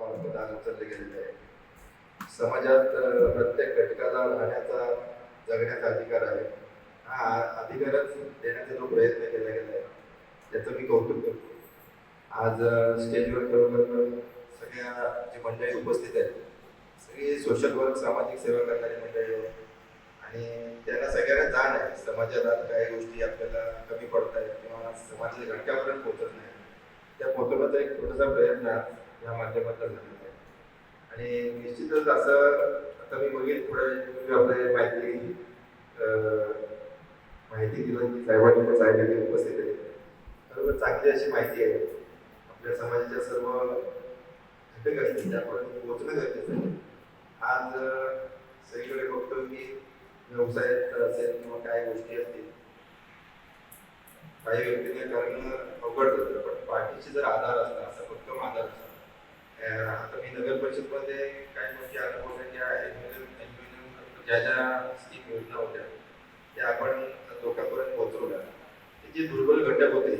मार्फत उचलले गेलेले आहे. समाजात प्रत्येक घटकाला राहण्याचा जगण्याचा अधिकार आहे. हा अधिकारच देण्याचा जो प्रयत्न केला गेला आहे त्याचं मी कौतुक करतो. आज स्टेजवर खरोखर सगळ्या जी मंडळी उपस्थित आहेत सगळी सोशल वर्क सामाजिक सेवा करणारी मंडळी आणि त्यांना सगळ्यांना जाण आहे समाजात आज काही गोष्टी आपल्याला कमी पडत आहेत किंवा समाजाच्या घटकापर्यंत पोहोचत नाही त्या पोहोचवण्याचा एक छोटासा प्रयत्न या माध्यमातून झालेलं आहे. आणि निश्चितच असं आता मी बघेन पुढे वेळ आपल्या माहिती माहिती दिलं की साहेबांनी पण साहेबांनी उपस्थित आहे बरोबर चांगली अशी माहिती आहे. आपल्या समाजाच्या सर्व घटक असतील त्यापर्यंत पोहोचणं गरजेचं आहे. आज सगळीकडे बघतो की व्यवसायात असेल किंवा काय गोष्टी असतील. काही व्यक्तींना करणं अवघड होतं पण पाठीशी जर आधार असला असा भक्कम आधार असला मी काही गोष्टी अनुभवल्या ज्या ज्या ज्या स्कीम योजना होत्या त्या आपण लोकांपर्यंत पोहोचवल्या. जे दुर्बल घटक होते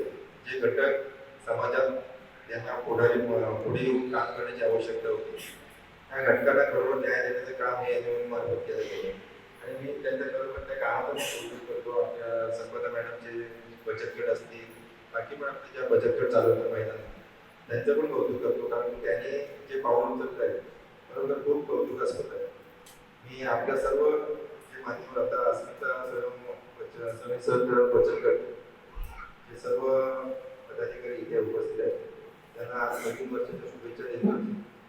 जे घटक समाजात त्यांना पुढे पुढे येऊन काम करण्याची आवश्यकता होती त्या घटकांना बरोबर न्याय देण्याचं काम हे ॲल्युमिनियम मार्फत केलं गेलं. आणि मी त्यांच्याबरोबर त्या कामातून कौतुक करतो. आपल्या संपदा मॅडमचे बचत गट असतील बाकी पण आपले ज्या बचत गट चालवतात महिलांना त्यांचं पण कौतुक करतो कारण त्याने जे पाऊल उचलत आहे बरोबर खूप कौतुकास्पद आहे. मी आपल्या सर्व जे माध्यम आता अस्मिता सर्व बच- सर्व वचन करतो जे सर्व पदाधिकारी इथे उपस्थित आहेत त्यांना नवीन वर्षाच्या शुभेच्छा देतो.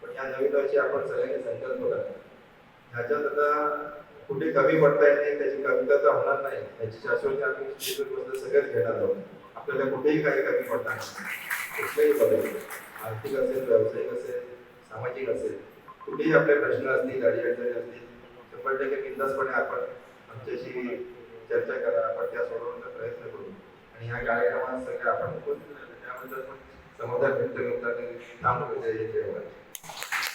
पण या नवीन वर्षी आपण सगळ्यांनी संकल्प करा. ह्याच्यात आता कुठे कमी पडता येत नाही त्याची कविता तर होणार नाही. त्याची शाश्वती आम्ही निश्चितच सगळ्याच घेणार आहोत. आपल्याला कुठेही काही कमी पडता नाही. कुठलेही बदल आर्थिक असेल व्यावसायिक असेल सामाजिक असेल कुठेही आपले प्रश्न असतील अडीअडचणी असतील शंभर टक्के बिंदासपणे आपण आमच्याशी चर्चा करा आपण त्या सोडवण्याचा प्रयत्न करू. आणि ह्या कार्यक्रमात सगळ्या आपण उपस्थित राहिलो त्याबद्दल पण समाधान व्यक्त करताना थांबलो जय